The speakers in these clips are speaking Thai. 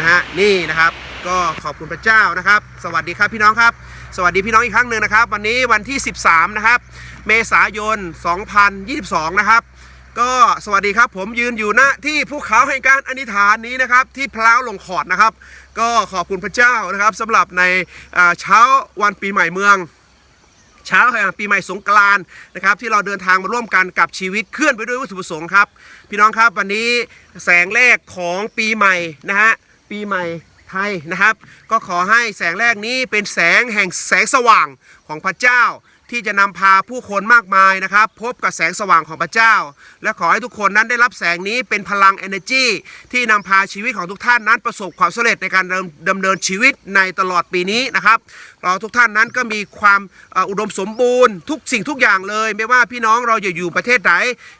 นะฮะนี่นะครับก็ขอบคุณพระเจ้านะครับ สวัสดีครับพี่น้องครับ สวัสดีพี่น้องอีกครั้งหนึ่งนะครับ วันนี้วันที่ 13 นะครับ เมษายน 2022 นะครับ ก็สวัสดีครับผมยืนอยู่ณที่ภูเขาแห่งการอธิษฐานนี้นะครับ ที่พล้าวลงขอดนะครับ ก็ขอบคุณพระเจ้านะครับสำหรับในเช้าวันปีใหม่เมืองเช้าแห่งปีใหม่สงกรานนะครับ ที่เราเดินทางมาร่วมกันกับชีวิตเคลื่อนไปด้วยวัตถุประสงค์ครับ พี่น้องครับวันนี้แสงแรกของปีใหม่นะฮะ ปีใหม่ไทยนะครับ ก็ขอให้แสงแรกนี้เป็นแสงแห่งแสงสว่างของพระเจ้า ที่จะนำพาผู้คนมากมายนะครับ พบกับแสงสว่างของพระเจ้า และขอให้ทุกคนนั้นได้รับแสงนี้เป็นพลัง energy ที่นำพาชีวิตของทุกท่านนั้นประสบความสำเร็จในการดำเนินชีวิตในตลอดปีนี้นะครับเราทุกท่านนั้นก็มีความอุดมสมบูรณ์ ทุกสิ่งทุกอย่างเลย ไม่ว่าพี่น้องเราจะอยู่ประเทศไหน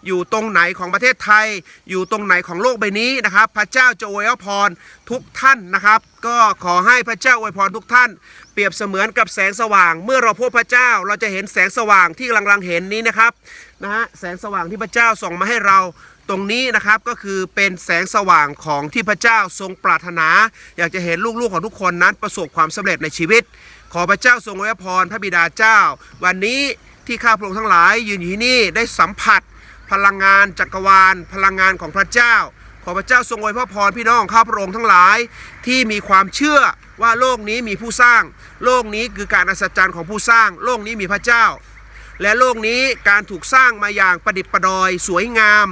อยู่ตรงไหนของประเทศไทย อยู่ตรงไหนของโลกใบนี้นะครับ พระเจ้าจะอวยพรทุกท่านนะครับ ก็ขอให้พระเจ้าอวยพรทุกท่าน เปรียบเสมือนกับแสงสว่าง เมื่อเราพบพระเจ้าเราจะเห็นแสงสว่างที่กำลังเห็นนี้นะครับนะฮะแสงสว่างที่พระเจ้าส่งมาให้เราตรงนี้นะครับก็คือเป็นแสงสว่างของที่พระเจ้าทรงปรารถนา อยากจะเห็นลูกๆของทุกคนนั้นประสบความสำเร็จในชีวิต ขอพระเจ้าทรงอวยพรพระบิดาเจ้า วันนี้ที่ข้าพระองค์ทั้งหลายยืนอยู่ที่นี่ได้สัมผัส พลังงานจักรวาล พลังงานของพระเจ้า ขอพระเจ้าทรงอวยพรพี่น้องข้าพระองค์ทั้งหลายที่มีความเชื่อ ว่าโลกนี้มีผู้สร้าง โลกนี้คือการอัศจรรย์ของผู้สร้าง โลกนี้มีพระเจ้า และโลกนี้การถูกสร้างมาอย่างประดิษฐ์ประดอย สวยงาม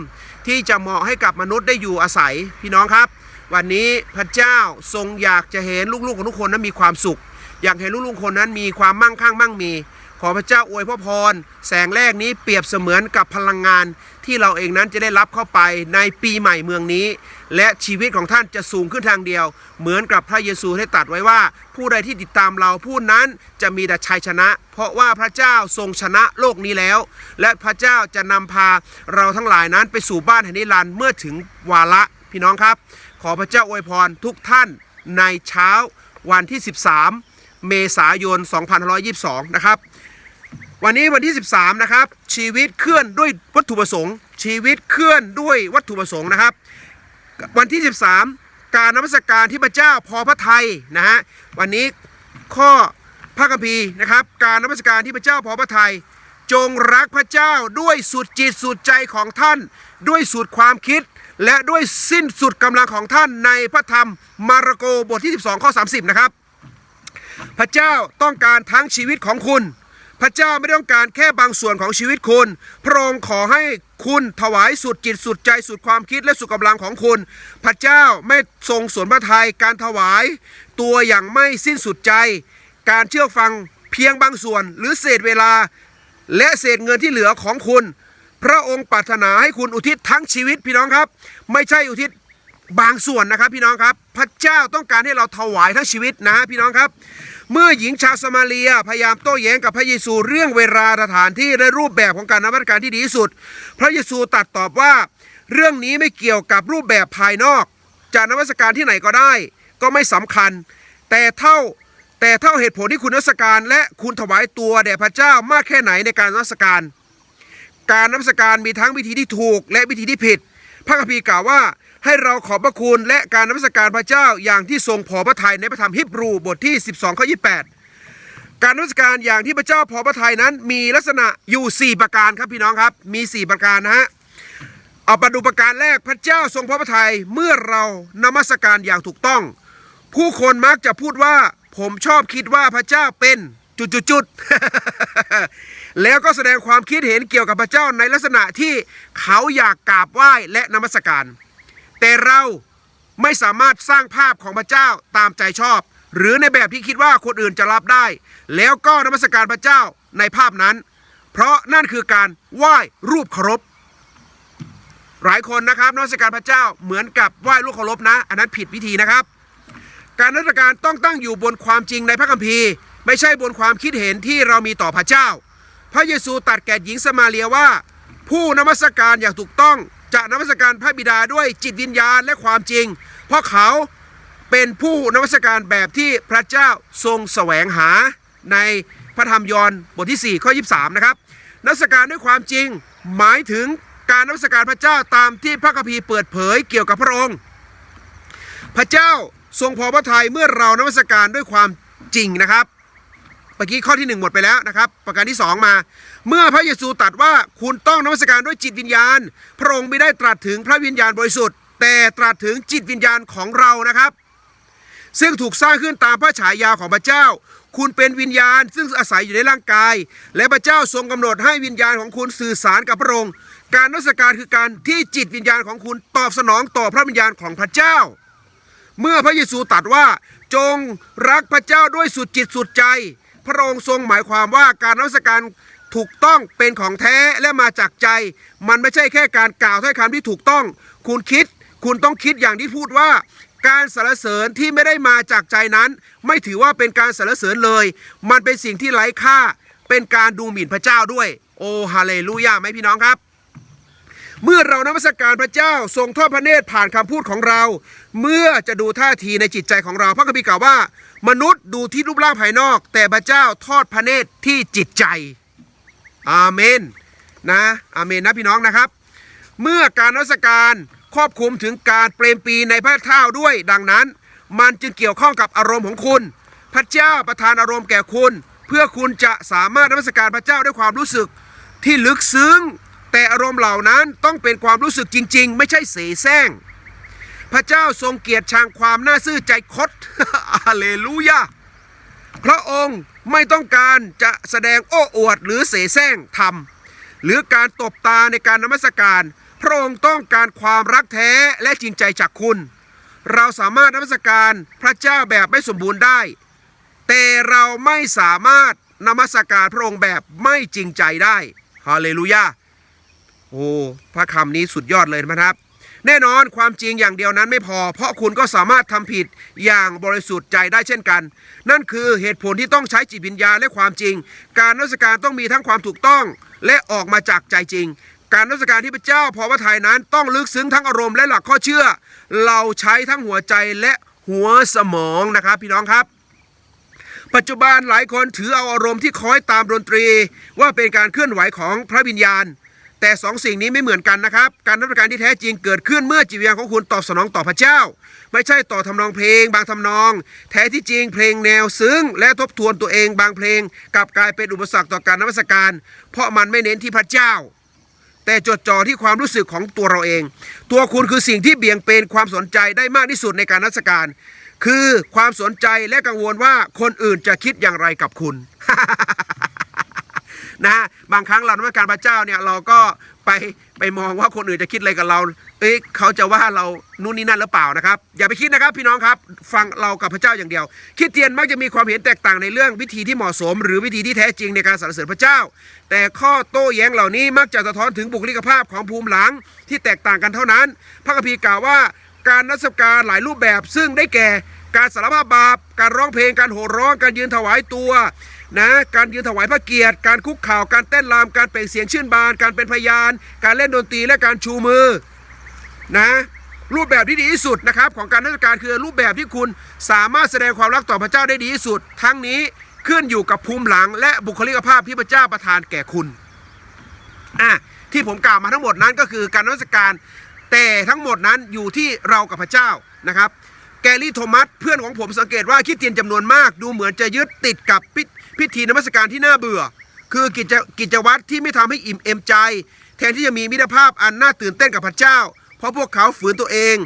ที่จะเหมาะให้กับมนุษย์ได้อยู่อาศัยพี่น้องครับ วันนี้พระเจ้าทรงอยากจะเห็นลูกๆของทุกคนนั้นมีความสุข อยากเห็นลูกๆคนนั้นมีความมั่งคั่งมั่งมีขอพระเจ้าอวยพระพร แสงแรกนี้เปรียบเสมือนกับพลังงานที่เราเองนั้นจะได้รับเข้าไปในปีใหม่เมืองนี้ และชีวิตของท่านจะสูงขึ้นทางเดียว เหมือนกับพระเยซูได้ตรัสไว้ว่า ผู้ใดที่ติดตามเราผู้นั้นจะมีแต่ชัยชนะ เพราะว่าพระเจ้าทรงชนะโลกนี้แล้ว และพระเจ้าจะนำพาเราทั้งหลายนั้นไปสู่บ้านแห่งนิรันดร์เมื่อถึงวาระพี่น้องครับ ขอพระเจ้าอวยพรทุกท่านในเช้าวันที่ 13 เมษายน 2522 นะครับ วันนี้วันที่ 13 นะครับ ชีวิตเคลื่อนด้วยวัตถุประสงค์ ชีวิตเคลื่อนด้วยวัตถุประสงค์นะครับ วันที่ 13 การนมัสการที่พระเจ้าพอพระทัยนะฮะวันนี้ข้อพระคัมภีร์นะครับ การนมัสการที่พระเจ้าพอพระทัยจงรักพระเจ้าด้วยสุดจิตสุดใจของท่าน ด้วยสุดความคิด และด้วยสิ้นสุดกำลังของท่านในพระธรรมมาระโกบทที่ 12 ข้อ 30 นะครับ พระเจ้าต้องการทั้งชีวิตของคุณ พระเจ้าไม่ต้องการแค่บางส่วนของชีวิตคุณ พระองค์ขอให้คุณถวายสุดจิตสุดใจสุดความคิดและสุดกำลังของคุณ พระเจ้าไม่ทรงสวนพระทัยการถวาย ตัวอย่างไม่สิ้นสุดใจ การเชื่อฟังเพียงบางส่วนหรือเศษเวลา และเศษเงินที่เหลือของคุณ พระองค์ปรารถนาให้คุณอุทิศทั้งชีวิตพี่น้องครับ ไม่ใช่อุทิศบางส่วนนะครับพี่น้องครับ พระเจ้าต้องการให้เราถวายทั้งชีวิตนะพี่น้องครับ เมื่อหญิงชาวสมาเรียพยายามโต้แย้งกับพระเยซูเรื่องเวลาสถานที่และรูปแบบของการนมัสการที่ดีที่สุด พระเยซูตรัสตอบว่า เรื่องนี้ไม่เกี่ยวกับรูปแบบภายนอกจะนมัสการที่ไหนก็ได้ ก็ไม่สำคัญ แต่เท่าแต่เท่าเหตุผลที่คุณนมัสการและคุณถวายตัวแด่พระเจ้ามากแค่ไหนในการนมัสการ การนมัสการมีทั้งวิธีที่ถูกและวิธีที่ผิด พระคัมภีร์กล่าวว่าให้เราขอบพระคุณและการนมัสการพระเจ้าอย่างที่ทรงพอพระทัยในพระธรรมฮิบรูบทที่ 12ข้อ28 การนมัสการอย่างที่พระเจ้าพอพระทัยนั้น มีลักษณะอยู่ 4 ประการครับพี่น้องครับ มี 4 ประการนะฮะเอามาดูประการแรกพระเจ้าทรงพระพระทัยเมื่อเรานมัสการอย่างถูกต้อง ผู้คนมักจะพูดว่าผมชอบคิดว่าพระเจ้าเป็นจุดๆๆแล้วก็แสดงความคิดเห็นเกี่ยวกับพระเจ้าในลักษณะที่เขาอยากกราบไหว้และนมัสการ แต่เราไม่สามารถสร้างภาพของพระเจ้าตามใจชอบ หรือในแบบที่คิดว่าคนอื่นจะรับได้ แล้วก็นมัสการพระเจ้าในภาพนั้น เพราะนั่นคือการไหว้รูปเคารพหลายคนนะครับนมัสการพระเจ้าเหมือนกับไหว้รูปเคารพนะ อันนั้นผิดวิธีนะครับ การนมัสการต้องตั้งอยู่บนความจริงในพระคัมภีร์ ไม่ใช่บนความคิดเห็นที่เรามีต่อพระเจ้า พระเยซูตรัสแก่หญิงสมาเรียว่า ผู้นมัสการอย่างถูกต้อง จะนมัสการพระบิดาด้วยจิตวิญญาณและความจริง เพราะเขาเป็นผู้นมัสการแบบที่พระเจ้าทรงแสวงหาในพระธรรมยอห์นบทที่ 4 ข้อ 23 นะครับนมัสการด้วยความจริง หมายถึงการนมัสการพระเจ้าตามที่พระคัมภีร์เปิดเผยเกี่ยวกับพระองค์ พระเจ้าทรงพอพระทัยเมื่อเรานมัสการด้วยความจริงนะครับ เมื่อกี้ข้อที่หนึ่งหมดไปแล้วนะครับ ประการที่สองมา เมื่อพระเยซูตรัสว่าคุณต้องนมัสการด้วยจิตวิญญาณ พระองค์ไม่ได้ตรัสถึงพระวิญญาณบริสุทธิ์ แต่ตรัสถึงจิตวิญญาณของเรานะครับ ซึ่งถูกสร้างขึ้นตามพระฉายาของพระเจ้า คุณเป็นวิญญาณ ซึ่งอาศัยอยู่ในร่างกาย และพระเจ้าทรงกำหนดให้วิญญาณของคุณสื่อสารกับพระองค์ การนมัสการคือการที่จิตวิญญาณของคุณตอบสนองต่อพระวิญญาณของพระเจ้า เมื่อพระเยซูตรัสว่าจงรักพระเจ้าด้วยสุดจิตสุดใจ พระองค์ทรงหมายความว่าการนมัสการถูกต้องเป็นของแท้และมาจากใจ มันไม่ใช่แค่การกล่าวถ้อยคำที่ถูกต้อง คุณคิด คุณต้องคิดอย่างที่พูดว่า การสรรเสริญที่ไม่ได้มาจากใจนั้น ไม่ถือว่าเป็นการสรรเสริญเลย มันเป็นสิ่งที่ไร้ค่า เป็นการดูหมิ่นพระเจ้าด้วย โอฮาเลลูยาไหมพี่น้องครับ เมื่อเรานมัสการพระเจ้าทรงทอดพระเนตรผ่านคำพูดของเรา เมื่อจะดูท่าทีในจิตใจของเราพระคัมภีร์กล่าวว่า มนุษย์ดูที่รูปร่างภายนอก แต่พระเจ้าทอดพระเนตรที่จิตใจ อาเมนนะอาเมนนะพี่น้องนะครับ เมื่อการนมัสการครอบคลุมถึงการเปรมปีในพระเท้าด้วย ดังนั้น มันจึงเกี่ยวข้องกับอารมณ์ของคุณ พระเจ้าประทานอารมณ์แก่คุณ เพื่อคุณจะสามารถนมัสการพระเจ้าด้วยความรู้สึกที่ลึกซึ้งแต่อารมณ์เหล่านั้นต้องเป็นความรู้สึกจริง ๆ ไม่ใช่เสแสร้ง พระเจ้าทรงเกียรติชังความน่าซื่อใจคดอาเลลูยาพระองค์ไม่ต้องการจะแสดงโอ้อวดหรือเสแสร้งทำหรือการตบตาในการนมัสการ พระองค์ต้องการความรักแท้และจริงใจจากคุณ เราสามารถนมัสการพระเจ้าแบบไม่สมบูรณ์ได้ แต่เราไม่สามารถนมัสการพระองค์แบบไม่จริงใจได้ฮาเลลูยาโอ้พระคำนี้สุดยอดเลยนะครับ แน่นอนความจริงอย่างเดียวนั้นไม่พอ เพราะคุณก็สามารถทำผิดอย่างบริสุทธิ์ใจได้เช่นกัน นั่นคือเหตุผลที่ต้องใช้จิตวิญญาณและความจริง การนัสการต้องมีทั้งความถูกต้อง และออกมาจากใจจริง การนัสการที่พระเจ้าพอพระทัยนั้นต้องลึกซึ้งทั้งอารมณ์และหลักข้อเชื่อ เราใช้ทั้งหัวใจและหัวสมองนะครับ พี่น้องครับปัจจุบันหลายคนถือเอาอารมณ์ที่คล้อยตามดนตรี ว่าเป็นการเคลื่อนไหวของพระวิญญาณ แต่สองสิ่งนี้ไม่เหมือนกันนะครับ การนมัสการที่แท้จริงเกิดขึ้นเมื่อจิตวิญญาณของคุณตอบสนองต่อพระเจ้า ไม่ใช่ต่อทำนองเพลง บางทำนอง แท้ที่จริงเพลงแนวซึ้ง และทบทวนตัวเองบางเพลงกลับกลายเป็นอุปสรรคต่อการนมัสการ เพราะมันไม่เน้นที่พระเจ้า แต่จดจ่อที่ความรู้สึกของตัวเราเอง ตัวคุณคือสิ่งที่เบี่ยงเบนความสนใจได้มากที่สุดในการนมัสการ คือความสนใจและกังวลว่าคนอื่นจะคิดอย่างไรกับคุณ นะฮะบางครั้งเรานมัสการพระเจ้าเนี่ยเราก็ไปไปมองว่าคนอื่นจะคิดอะไรกับเรา เอ๊ะเขาจะว่าเรานู่นนี่นั่นหรือเปล่านะครับ อย่าไปคิดนะครับพี่น้องครับ ฟังเรากับพระเจ้าอย่างเดียวคิดเตียนมักจะมีความเห็นแตกต่างในเรื่องวิธีที่เหมาะสม หรือวิธีที่แท้จริงในการสรรเสริญพระเจ้า แต่ข้อโต้แย้งเหล่านี้มักจะสะท้อนถึงบุคลิกภาพของภูมิหลังที่แตกต่างกันเท่านั้น พระคัมภีร์กล่าวว่าการนัสการหลายรูปแบบซึ่งได้แก่การสารภาพบาป การร้องเพลง การโห่ร้อง การยืนถวายตัว นะการยืนถวายพระเกียรติ การคุกข่าวการเต้นรำการเปล่งเสียงชื่นบาน การเป็นพยาน การเล่นดนตรีและการชูมือนะรูปแบบที่ดีที่สุดนะครับของการนัสการคือรูปแบบที่คุณสามารถแสดงความรักต่อพระเจ้าได้ดีที่สุด ทั้งนี้ขึ้นอยู่กับภูมิหลังและบุคลิกภาพที่พระเจ้าประทานแก่คุณอะที่ผมกล่าวมาทั้งหมดนั้นก็คือการนมัสการแต่ทั้งหมดนั้นอยู่ที่เรากับพระเจ้านะครับ แกรี่โทมัสเพื่อนของผมสังเกตว่าคิดเตียนจำนวนมาก ดูเหมือนจะยึดติดกับ พิธีนมัสการที่น่าเบื่อ คือกิจกิจวัตรที่ไม่ทำให้อิ่มเอมใจ แทนที่จะมีมิตรภาพอันน่าตื่นเต้นกับพระเจ้า เพราะพวกเขาฝืนตัวเอง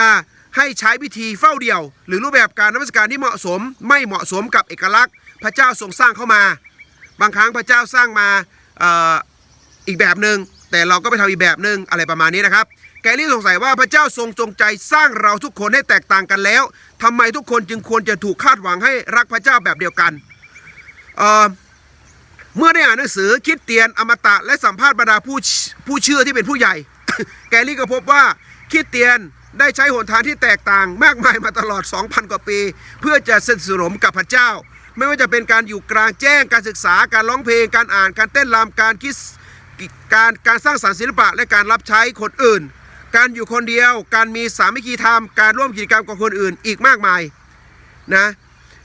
อ่าให้ใช้พิธีเฝ้าเดี่ยว หรือรูปแบบการนมัสการที่เหมาะสม ไม่เหมาะสมกับเอกลักษณ์ พระเจ้าทรงสร้างเข้ามา บางครั้งพระเจ้าสร้างมาออีกแบบหนึ่งแต่เราก็ไปทำอีกแบบหนึ่งอะไรประมาณนี้นะครับ แกลี่สงสัยว่าพระเจ้าทรงจงใจสร้างเราทุกคนให้แตกต่างกันแล้วทำไมทุกคนจึงควรจะถูกคาดหวังให้รักพระเจ้าแบบเดียวกัน เมื่อได้อ่านหนังสือคิดเตียนอมตะและสัมภาษณ์บรรดาผู้ผู้เชื่อที่เป็นผู้ใหญ่ แกลี่ก็พบว่าคิดเตียนได้ใช้หนทางที่แตกต่างมากมายมาตลอด 2,000 กว่าปี เพื่อจะสนิทสนมกับพระเจ้า ไม่ว่าจะเป็นการอยู่กลางแจ้งการศึกษาการร้องเพลงการอ่านการเต้นรำการคิดการการสร้างสรรค์ศิลปะและการรับใช้คนอื่น การอยู่คนเดียว การมีสามัคคีธรรม การร่วมกิจกรรมกับคนอื่นอีกมากมายนะ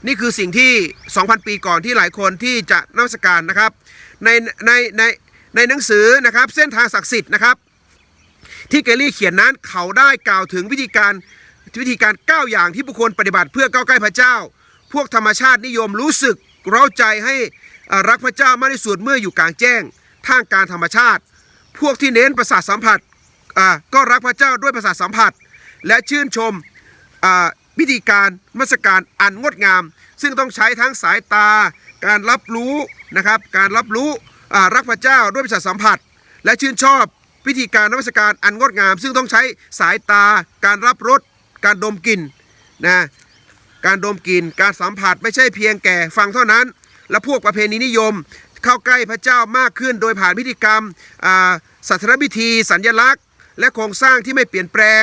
นี่คือสิ่งที่ 2,000 ปีก่อนที่หลายคนที่จะนมัสการนะครับ ในในในในหนังสือนะครับเส้นทางศักดิ์สิทธิ์นะครับ ที่เกลลี่เขียนนั้นเขาได้กล่าวถึงวิธีการวิธีการ 9 อย่างที่บุคคลปฏิบัติเพื่อก้าวใกล้พระเจ้า พวกธรรมชาตินิยมรู้สึกเร้าใจให้รักพระเจ้ามากที่สุดเมื่ออยู่กลางแจ้งท่ามกลางธรรมชาติ พวกที่เน้นประสาทสัมผัสก็รักพระเจ้าด้วยประสาทสัมผัส และชื่นชม วิธีการมัสการอันงดงาม ซึ่งต้องใช้ทั้งสายตา การรับรู้นะครับ การรับรู้รักพระเจ้าด้วยประสาทสัมผัส และชื่นชอบวิธีการนมัสการอันงดงาม ซึ่งต้องใช้สายตา การรับรสการดมกลิ่นนะการดมกลิ่นการสัมผัสไม่ใช่เพียงแก่ฟังเท่านั้น และพวกประเพณีนิยมเข้าใกล้พระเจ้ามากขึ้น โดยผ่านพิธีกรรมอ่าศาสนพิธี สัญญลักษณ์ และโครงสร้างที่ไม่เปลี่ยนแปลง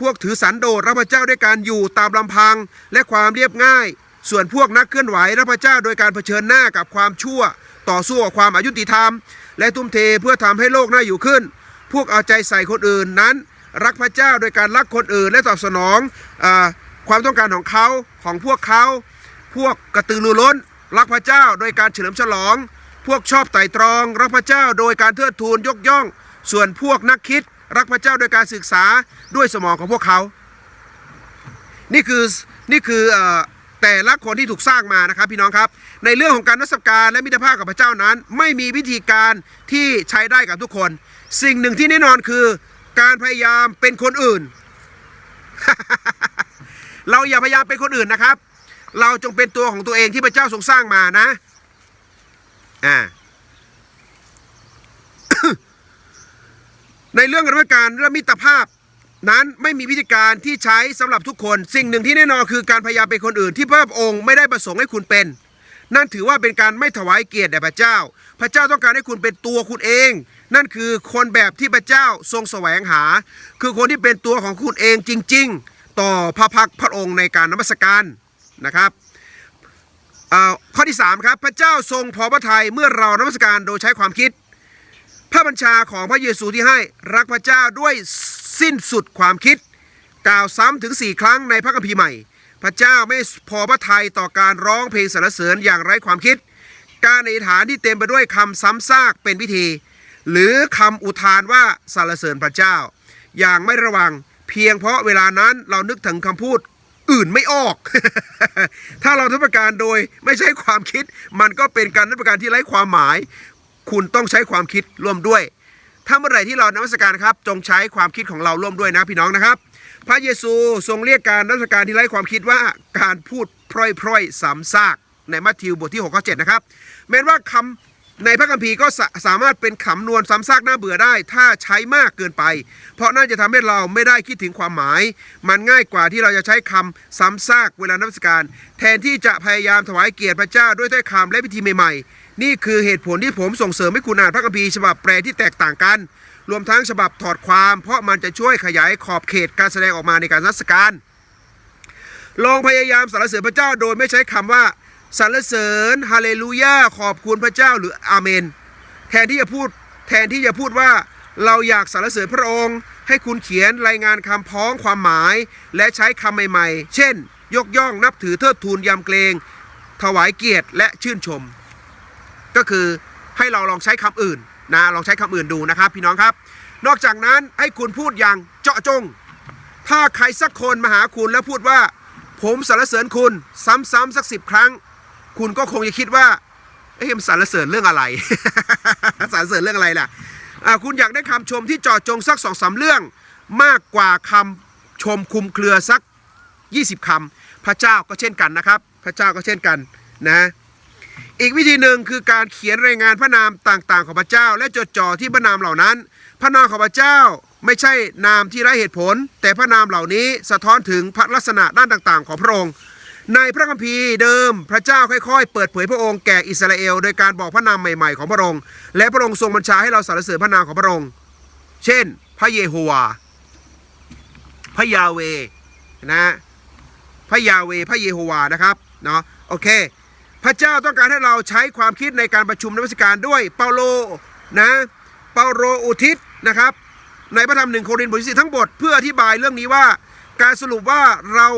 พวกถือสันโดษรับพระเจ้าด้วยการอยู่ตามลำพังและความเรียบง่าย ส่วนพวกนักเคลื่อนไหวรับพระเจ้าโดยการเผชิญหน้ากับความชั่ว ต่อสู้กับความอายุติธรรม และทุ่มเทเพื่อทำให้โลกน่าอยู่ขึ้น พวกเอาใจใส่คนอื่นนั้น รักพระเจ้าโดยการรักคนอื่นและตอบสนองอความต้องการของเขาของพวกเขาพวกกระตือรือร้น รักพระเจ้าโดยการเฉลิมฉลอง พวกชอบไต่ตรอง รักพระเจ้าโดยการเทิดทูนยกย่อง ส่วนพวกนักคิด รักพระเจ้าโดยการศึกษาด้วยสมองของพวกเขา นี่คือนี่คืออแต่ละคนที่ถูกสร้างมานะครับพี่น้องครับ ในเรื่องของการนัสการและมิตรภาพกับพระเจ้านั้น ไม่มีวิธีการที่ใช้ได้กับทุกคน สิ่งหนึ่งที่แน่นอนคือการพยายามเป็นคนอื่น เราอย่าพยายามเป็นคนอื่นนะครับ เราจงเป็นตัวของตัวเองที่พระเจ้าทรงสร้างมานะอ่า ในเรื่องกรรมการและมิตรภาพ นั้นไม่มีวิธีการที่ใช้สำหรับทุกคน สิ่งหนึ่งที่แน่นอนคือการพยายามเป็นคนอื่นที่พระองค์ไม่ได้ประสงค์ให้คุณเป็น นั่นถือว่าเป็นการไม่ถวายเกียรติแด่พระเจ้า พระเจ้าต้องการให้คุณเป็นตัวคุณเอง นั่นคือคนแบบที่พระเจ้าทรงแสวงหา คือคนที่เป็นตัวของคุณเองจริง ๆ ต่อพระพักพระองค์ในการนมัสการนะครับข้อที่สามครับพระเจ้าทรงพอพระทัยเมื่อเรานมัสการโดยใช้ความคิด พระบัญชาของพระเยซูที่ให้รักพระเจ้าด้วยสิ้นสุดความคิด กล่าวซ้ำถึง4ครั้งในพระคัมภีร์ใหม่ พระเจ้าไม่พอพระทัยต่อการร้องเพลงสรรเสริญอย่างไร้ความคิด การอธิษฐานที่เต็มไปด้วยคำซ้ำซากเป็นพิธี หรือคำอุทานว่าสรรเสริญพระเจ้า อย่างไม่ระวังเพียงเพราะเวลานั้นเรานึกถึงคำพูดอื่นไม่ออก ถ้าเราทำประการโดยไม่ใช่ความคิด มันก็เป็นการทำประการที่ไร้ความหมาย คุณต้องใช้ความคิดร่วมด้วย ถ้าเมื่อไหร่ที่เรานมัสการครับ จงใช้ความคิดของเราร่วมด้วยนะพี่น้องนะครับ พระเยซูทรงเรียกการนมัสการที่ไร้ความคิดว่าการพูดพร่อยๆซ้ำซากในมัทธิวบทที่6ข้อ7นะครับแม้ว่าคำในพระคัมภีร์ก็สาสามารถเป็นคำนวณซ้ำซากน่าเบื่อได้ ถ้าใช้มากเกินไป เพราะน่าจะทำให้เราไม่ได้คิดถึงความหมาย มันง่ายกว่าที่เราจะใช้คำซ้ำซากเวลานมัสการ แทนที่จะพยายามถวายเกียรติพระเจ้าด้วยถ้อยคำและพิธีใหม่ๆ นี่คือเหตุผลที่ผมส่งเสริมให้คุณอ่านพระคัมภีร์ฉบับแปลที่แตกต่างกัน รวมทั้งฉบับถอดความ เพราะมันจะช่วยขยายขอบเขตการแสดงออกมาในการนมัสการลองพยายามสรรเสริญพระเจ้าโดยไม่ใช้คำว่าสรรเสริญฮาเลลูยาขอบคุณพระเจ้าหรืออาเมน แทนที่จะพูดแทนที่จะพูดว่าเราอยากสรรเสริญพระองค์ ให้คุณเขียนรายงานคำพ้องความหมาย และใช้คำใหม่ๆ เช่น ยกย่องนับถือเทิดทูนยำเกรง ถวายเกียรติและชื่นชม ก็คือให้เราลองใช้คำอื่นนะลองใช้คำอื่นดูนะครับ พี่น้องครับ นอกจากนั้นให้คุณพูดอย่างเจาะจง ถ้าใครสักคนมาหาคุณแล้วพูดว่า ผมสรรเสริญคุณซ้ำๆสักสิบครั้ง คุณก็คงจะคิดว่าเอ๊ะมันสรรเสริญเรื่องอะไรสรรเสริญเรื่องอะไรล่ะคุณอยากได้คำชมที่เจาะจงสักสองสามเรื่อง มากกว่าคำชมคุมเครือสัก 20คำพระเจ้าก็เช่นกันนะครับ พระเจ้าก็เช่นกันนะ อีกวิธีหนึ่งคือการเขียนรายงานพระนามต่างๆของพระเจ้า และจดจ่อที่พระนามเหล่านั้น พระนามของพระเจ้าไม่ใช่นามที่ไร้เหตุผล แต่พระนามเหล่านี้สะท้อนถึงพระลักษณะด้านต่างๆ ของพระองค์ ในพระคัมภีร์เดิมพระเจ้าค่อยๆ เปิดเผยพระองค์แก่อิสราเอล โดยการบอกพระนามใหม่ๆของพระองค์ และพระองค์ทรงบัญชาให้เราสรรเสริญพระนามของพระองค์ เช่น พระเยโฮวา พระยาเวนะ พระยาเว พระเยโฮวานะครับ เนาะ โอเค พระเจ้าต้องการให้เราใช้ความคิดในการประชุมนมัสการด้วยเปาโลนะเปาโลอุทิศนะครับ ในพระธรรมหนึ่งโครินธ์บทที่สี่ทั้งบทเพื่ออธิบายเรื่องนี้ว่าการสรุปว่าเรา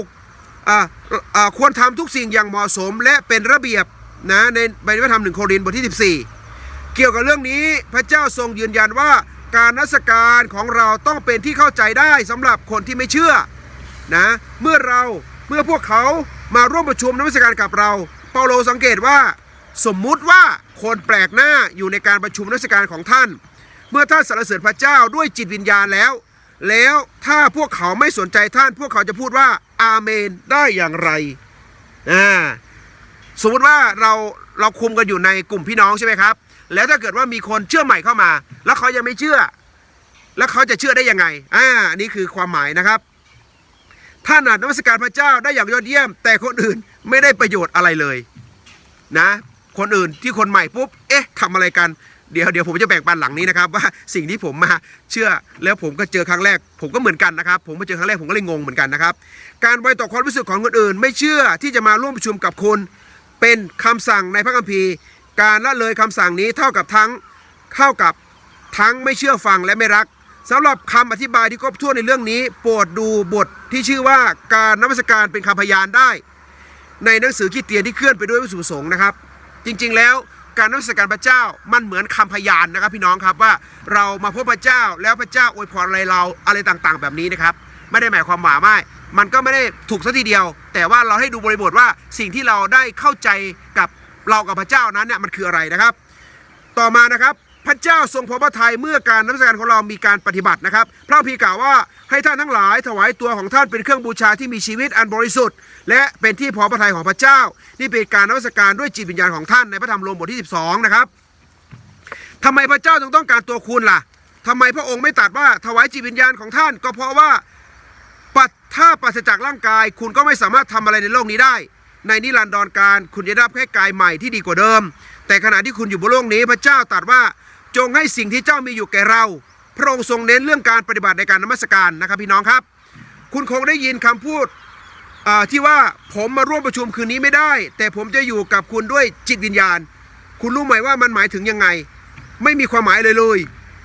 ควรทำทุกสิ่งอย่างเหมาะสมและเป็นระเบียบนะในในพระธรรมหนึ่งโครินธ์บทที่ 14 เกี่ยวกับเรื่องนี้พระเจ้าทรงยืนยันว่าการนัสการของเราต้องเป็นที่เข้าใจได้สำหรับคนที่ไม่เชื่อนะเมื่อเราเมื่อพวกเขามาร่วมประชุมนมัสการกับเรา เปาโลสังเกตว่า สมมุติว่าคนแปลกหน้าอยู่ในการประชุมนมัสการของท่าน เมื่อท่านสรรเสริญพระเจ้าด้วยจิตวิญญาณแล้ว แล้วถ้าพวกเขาไม่สนใจท่าน พวกเขาจะพูดว่าอาเมนได้อย่างไรอ่าสมมติว่าเราเราคุมกันอยู่ในกลุ่มพี่น้องใช่ไหมครับ แล้วถ้าเกิดว่ามีคนเชื่อใหม่เข้ามา แล้วเขายังไม่เชื่อ แล้วเขาจะเชื่อได้ยังไงอ่านนี่คือความหมายนะครับท่านอาจนมัสการพระเจ้าได้อย่างยอดเยี่ยม แต่คนอื่น ไม่ได้ประโยชน์อะไรเลยนะ คนอื่นที่คนใหม่ปุ๊บเอ๊ะทำอะไรกันเดี๋ยวเดี๋ยวผมจะแบ่งปันหลังนี้นะครับว่าสิ่งที่ผมมาเชื่อแล้วผมก็เจอครั้งแรก ผมก็เหมือนกันนะครับ ผมมาเจอครั้งแรกผมก็เลยงงเหมือนกันนะครับ การไว้ต่อความรู้สึกของคนอื่น ไม่เชื่อที่จะมาร่วมประชุมกับคุณเป็นคำสั่งในพระคัมภีร์ การละเลยคำสั่งนี้เท่ากับทั้งเท่ากับทั้งไม่เชื่อฟังและไม่รักสำหรับคำอธิบายที่ครบถ้วนในเรื่องนี้ โปรดดูบทที่ชื่อว่าการนมัสการเป็นคำพยานได้ ในหนังสือคริดเตียนที่เคลื่อนไปด้วยวัตถุประสงค์นะครับ จริงๆแล้วการนมัสการพระเจ้ามันเหมือนคำพยานนะครับ พี่น้องครับว่าเรามาพบพระเจ้าแล้วพระเจ้าอวยพรอะไรเราอะไรต่างๆ แบบนี้นะครับไม่ได้หมายความว่าไม่มันก็ไม่ได้ถูกสัทีเดียว แต่ว่าเราให้ดูบริบทว่าสิ่งที่เราได้เข้าใจกับเรากับพระเจ้านั้นเนี่ยมันคืออะไรนะครับ ต่อมานะครับ พระเจ้าทรงพอพระทัยเมื่อการนมัสการของเรามีการปฏิบัตินะครับ พระพีกล่าวว่าให้ท่านทั้งหลายถวายตัวของท่านเป็นเครื่องบูชาที่มีชีวิตอันบริสุทธิ์ และเป็นที่พอพระทัยของพระเจ้า นี่เป็นการนมัสการด้วยจิตวิญญาณของท่านในพระธรรมโรมบทที่ 12 นะครับทำไมพระเจ้าจึงต้องการตัวคุณล่ะทำไมพระองค์ไม่ตัดว่าถวายจิตวิญญาณของท่าน ก็เพราะว่าปัถ้าปราศจากร่างกาย คุณก็ไม่สามารถทำอะไรในโลกนี้ได้ ในนิรันดรการคุณจะได้รับแค่กายใหม่ที่ดีกว่าเดิม แต่ขณะที่คุณอยู่บนโลกนี้พระเจ้าตรัสว่า จงให้สิ่งที่เจ้ามีอยู่แก่เรา พระองค์ทรงเน้นเรื่องการปฏิบัติในการนมัสการนะครับพี่น้องครับ คุณคงได้ยินคำพูดที่ว่าผมมาร่วมประชุมคืนนี้ไม่ได้ แต่ผมจะอยู่กับคุณด้วยจิตวิญญาณ คุณรู้ไหมว่ามันหมายถึงยังไง ไม่มีความหมายเลยเลย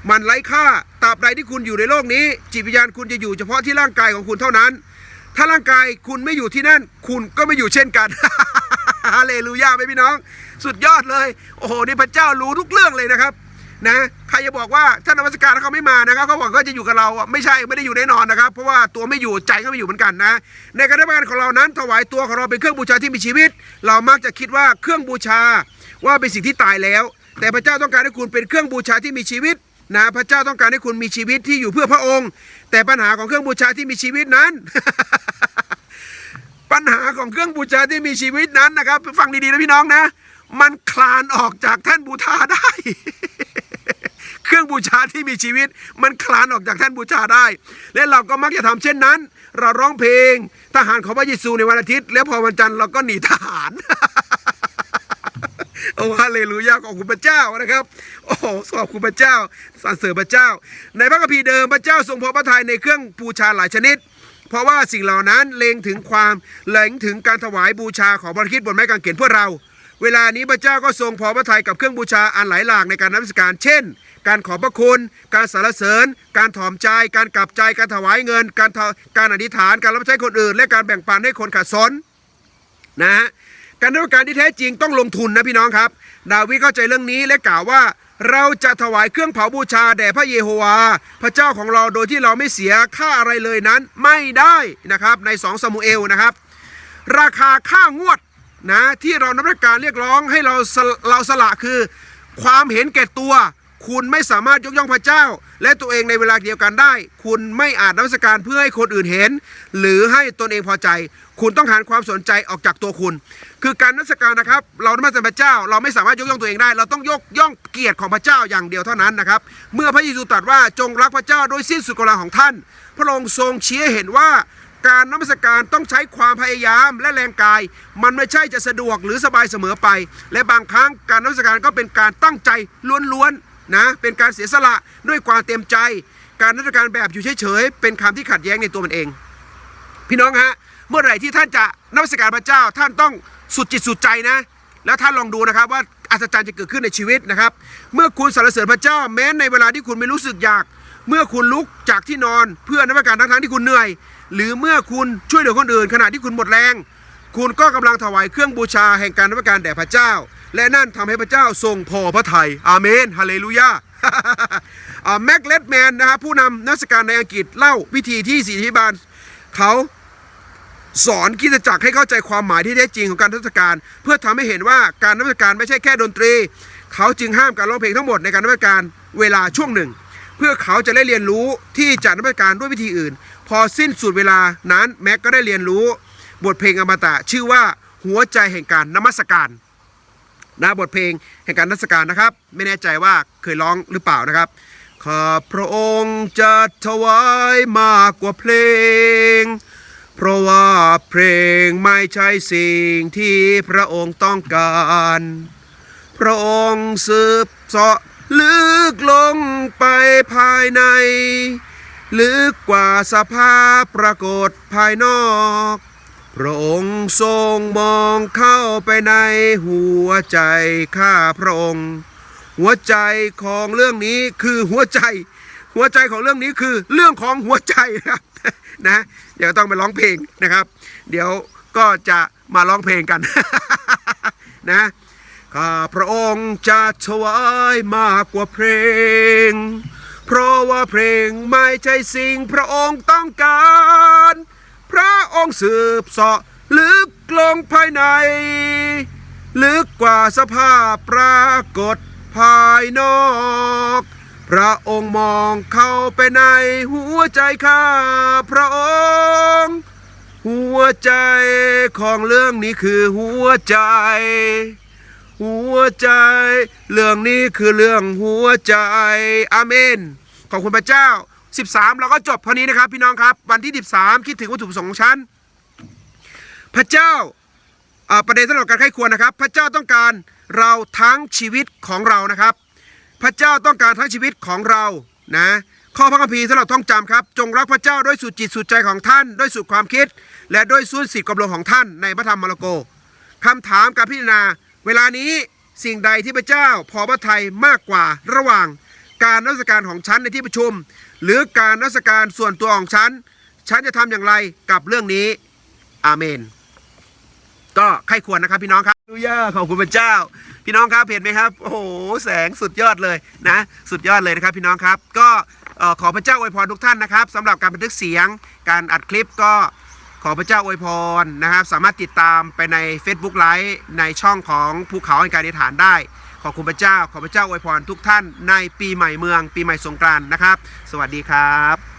มันไร้ค่าตราบใดที่คุณอยู่ในโลกนี้ จิตวิญญาณคุณจะอยู่เฉพาะที่ร่างกายของคุณเท่านั้น ถ้าร่างกายคุณไม่อยู่ที่นั่น คุณก็ไม่อยู่เช่นกันฮาเลลูยาไหมพี่น้อง สุดยอดเลย โอ้โหนี่พระเจ้ารู้ทุกเรื่องเลยนะครับ นะใครจะบอกว่าท่านนมัสการเขาไม่มานะครับเขาบอกก็จะอยู่กับเราไม่ใช่ไม่ได้อยู่แน่นอนนะครับ เพราะว่าตัวไม่อยู่ใจก็ไม่อยู่เหมือนกันนะ ในการทำงานของเรานั้นถวายตัวของเราเป็นเครื่องบูชาที่มีชีวิต เรามักจะคิดว่าเครื่องบูชาว่าเป็นสิ่งที่ตายแล้ว แต่พระเจ้าต้องการให้คุณเป็นเครื่องบูชาที่มีชีวิตนะพระเจ้าต้องการให้คุณมีชีวิตที่อยู่เพื่อพระองค์ แต่ปัญหาของเครื่องบูชาที่มีชีวิตนั้น ปัญหาของเครื่องบูชาที่มีชีวิตนั้นนะครับ ฟังดีๆนะพี่น้องนะ มันคลานออกจากแท่นบูชาได้ เครื่องบูชาที่มีชีวิต มันคลานออกจากแท่นบูชาได้ และเราก็มักจะทำเช่นนั้น เราร้องเพลงทหารของพระเยซูในวันอาทิตย์ แล้วพอวันจันทร์เราก็หนีทหารโอ้ฮาเลลูยาขอบคุณพระเจ้านะครับ โอ้โหขอบคุณพระเจ้าสรรเสริญพระเจ้า ในพระคัมภีร์เดิมพระเจ้าทรงพอพระทัยในเครื่องบูชาหลายชนิด เพราะว่าสิ่งเหล่านั้นเล็งถึงความเล็งถึงการถวายบูชาของพระคิดบนไม้กางเขนเพื่อเรา เวลานี้พระเจ้าก็ทรงพอพระทัยกับเครื่องบูชาอันหลายหลากในการนมัสการ เช่น การขอบพระคุณ การสรรเสริญ การถ่อมใจ การกลับใจ การถวายเงิน การการอธิษฐาน การรับใช้คนอื่น และการแบ่งปันให้คนขาดสนนะฮะการทำการที่แท้จริงต้องลงทุนนะพี่น้องครับ ดาวิดเข้าใจเรื่องนี้และกล่าวว่าเราจะถวายเครื่องเผาบูชาแด่พระเยโฮวา พระเจ้าของเราโดยที่เราไม่เสียค่าอะไรเลยนั้นไม่ได้นะครับใน2สมูเอลนะครับ ราคาค่างวดนะที่เรานมัสการเรียกร้องให้เราเราสละคือ ความเห็นแก่ตัว คุณไม่สามารถยกย่องพระเจ้า และตัวเองในเวลาเดียวกันได้ คุณไม่อาจนมัสการเพื่อให้คนอื่นเห็น หรือให้ตนเองพอใจ คุณต้องหันความสนใจออกจากตัวคุณ คือการนมัสการนะครับ เรานมัสการพระเจ้า เราไม่สามารถยกย่องตัวเองได้ เราต้องยกย่องเกียรติของพระเจ้าอย่างเดียวเท่านั้นนะครับ เมื่อพระเยซูตรัสว่าจงรักพระเจ้าโดยสิ้นสุดกำลังของท่าน พระองค์ทรงชี้เห็นว่าการนมัสการต้องใช้ความพยายามและแรงกาย มันไม่ใช่จะสะดวกหรือสบายเสมอไป และบางครั้งการนมัสการก็เป็นการตั้งใจล้วนๆ นะเป็นการเสียสละด้วยความเต็มใจ การนมัสการแบบอยู่เฉยๆเป็นคำที่ขัดแย้งในตัวมันเอง พี่น้องฮะเมื่อไหร่ที่ท่านจะนมัสการพระเจ้าท่านต้องสุดจิตสุดใจนะ แล้วท่านลองดูนะครับว่าอัศจรรย์จะเกิดขึ้นในชีวิตนะครับ เมื่อคุณสรรเสริญพระเจ้าแม้ในเวลาที่คุณไม่รู้สึกอยาก เมื่อคุณลุกจากที่นอนเพื่อนมัสการทั้งๆที่คุณเหนื่อย หรือเมื่อคุณช่วยเหลือคนอื่นขณะที่คุณหมดแรง คุณก็กำลังถวายเครื่องบูชาแห่งการนมัสการแด่พระเจ้า และนั่นทำให้พระเจ้าทรงพอพระทัยอาเมนฮาเลลูยาแม็กเลดแมนนะครับผู้นำนักสการในอังกฤษเล่าวิธีที่สีธิบาลเขาสอนคริดจักรให้เข้าใจความหมายที่แท้จริงของการนมัสการ เพื่อทำให้เห็นว่าการนมัสการไม่ใช่แค่ดนตรี เขาจึงห้ามการร้องเพลงทั้งหมดในการนมัสการเวลาช่วงหนึ่ง เพื่อเขาจะได้เรียนรู้ที่จะนมัสการด้วยวิธีอื่น พอสิ้นสุดเวลานั้นแม็กก็ได้เรียนรู้ บทเพลงอมตะชื่อว่าหัวใจแห่งการนมัสการ นะบทเพลงแห่งการนัสการนะครับ ไม่แน่ใจว่าเคยร้องหรือเปล่านะครับข้าพระองค์จะถวายมากกว่าเพลง เพราะว่าเพลงไม่ใช่สิ่งที่พระองค์ต้องการ พระองค์สืบเสาะลึกลงไปภายใน ลึกกว่าสภาพปรากฏภายนอก ระองค์ทรงมองเข้าไปในหัวใจข้าพระองค์ หัวใจของเรื่องนี้คือหัวใจ หัวใจของเรื่องนี้คือเรื่องของหัวใจนะครับนะ เดี๋ยวต้องไปร้องเพลงนะครับ เดี๋ยวก็จะมาร้องเพลงกันนะข้าพระองค์จะถวายมากกว่าเพลง เพราะว่าเพลงไม่ใช่สิ่งพระองค์ต้องการ พระองค์สืบเสาะลึกลงภายใน ลึกกว่าสภาพปรากฏภายนอก พระองค์มองเข้าไปในหัวใจข้าพระองค์ หัวใจของเรื่องนี้คือหัวใจ หัวใจ เรื่องนี้คือเรื่องหัวใจ อาเมน ขอบคุณพระเจ้า 13 เราก็จบเท่านี้นะครับพี่น้องครับ วันที่ 13 คิดถึงวัตถุประสงค์ของฉันพระเจ้าอ่าประเด็นสำหรับการไข้ควรนะครับ พระเจ้าต้องการเราทั้งชีวิตของเรานะครับ พระเจ้าต้องการทั้งชีวิตของเรานะข้อพระคัมภีร์สำหรับท่องจำครับ จงรักพระเจ้าด้วยสุดจิตสุดใจของท่าน ด้วยสุดความคิด และด้วยสุดสิทธิ์กำลังของท่านในพระธรรมมาระโกคำถามการพิจารณา เวลานี้สิ่งใดที่พระเจ้าพอพระทัยมากกว่าระหว่างการนมัสการของฉันในที่ประชุม หรือการนัสการส่วนตัวของฉัน ฉันจะทำอย่างไรกับเรื่องนี้ อาเมน ก็ใครควรนะครับพี่น้องครับดูย่าขอบคุณพระเจ้า พี่น้องครับเห็นไหมครับ โอ้โหแสงสุดยอดเลยนะ สุดยอดเลยนะครับ พี่น้องครับ ก็ขอพระเจ้าอวยพรทุกท่านนะครับสำหรับการบันทึกเสียง การอัดคลิปก็ขอพระเจ้าอวยพรนะครับ สามารถติดตามไปใน Facebook ไลฟ์ในช่องของภูเขาแห่งการอธิษฐานได้ ขอบคุณพระเจ้า ขอพระเจ้าอวยพรทุกท่านในปีใหม่เมือง ปีใหม่สงกรานต์นะครับ สวัสดีครับ